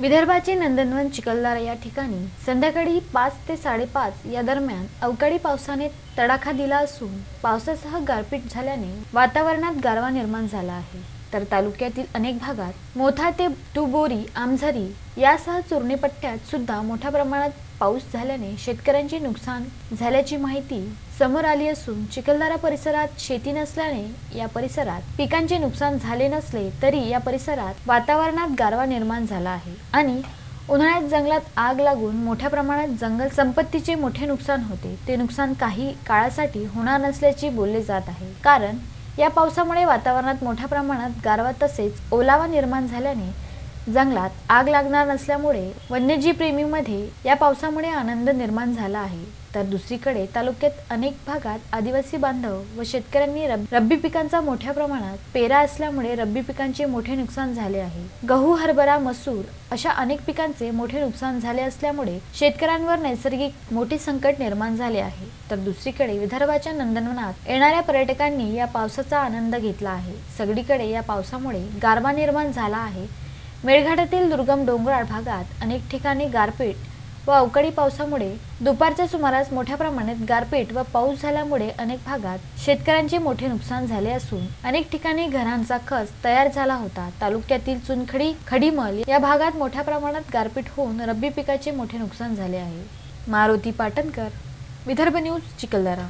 विदर्भाचे नंदनवन चिखलदरा या ठिकाणी संध्याकाळी पाच ते साडेपाच या दरम्यान अवकाळी पावसाने तडाखा दिला असून पावसासह गारपीट झाल्याने वातावरणात गारवा निर्माण झाला आहे. तर तालुक्यातील अनेक भागात मोठा ते टुबोरी आमझरी यासह चुरणीपट्ट्यात सुद्धा मोठ्या प्रमाणात पाऊस झाल्याने शेतकऱ्यांचे नुकसान झाल्याची माहिती समोर आली असून चिखलदरा परिसरात शेती नसल्याने या परिसरात पिकांचे नुकसान झाले नसले तरी या परिसरात वातावरणात गारवा निर्माण झाला आहे. आणि उन्हाळ्यात जंगलात आग लागून मोठ्या प्रमाणात जंगल संपत्तीचे मोठे नुकसान होते. ते नुकसान काही काळासाठी होणार नसल्याचे बोलले जात आहे. कारण या पावसामुळे वातावरणात मोठ्या प्रमाणात गारवा तसेच ओलावा निर्माण झाल्याने जंगलात आग लागणार नसल्यामुळे वन्यजीव प्रेमीमध्ये या पावसामुळे आनंद निर्माण झाला आहे. तर दुसरीकडे तालुक्यात अनेक भागात आदिवासी बांधव व शेतकऱ्यांनी रब- रब्बी पिकांचा मोठ्या प्रमाणात पेरा असल्यामुळे रब्बी पिकांचे मोठे नुकसान झाले आहे. गहू हरभरा मसूर अशा अनेक पिकांचे मोठे नुकसान झाले असल्यामुळे शेतकऱ्यांवर नैसर्गिक मोठे संकट निर्माण झाले आहे. तर दुसरीकडे विदर्भाच्या नंदनवनात येणाऱ्या पर्यटकांनी या पावसाचा आनंद घेतला आहे. सगळीकडे या पावसामुळे गारवा निर्माण झाला आहे. मेळघाटातील दुर्गम डोंगराळ भागात अनेक ठिकाणी गारपीट व अवकाळी पावसामुळे दुपारच्या सुमारास मोठ्या प्रमाणात गारपीट व पाऊस झाल्यामुळे अनेक भागात शेतकऱ्यांचे मोठे नुकसान झाले असून अनेक ठिकाणी घरांचा खच तयार झाला होता. तालुक्यातील चुनखडी खडीमल या भागात मोठ्या प्रमाणात गारपीट होऊन रब्बी पिकाचे मोठे नुकसान झाले आहे. मारुती पाटणकर विदर्भ न्यूज चिखलदरा.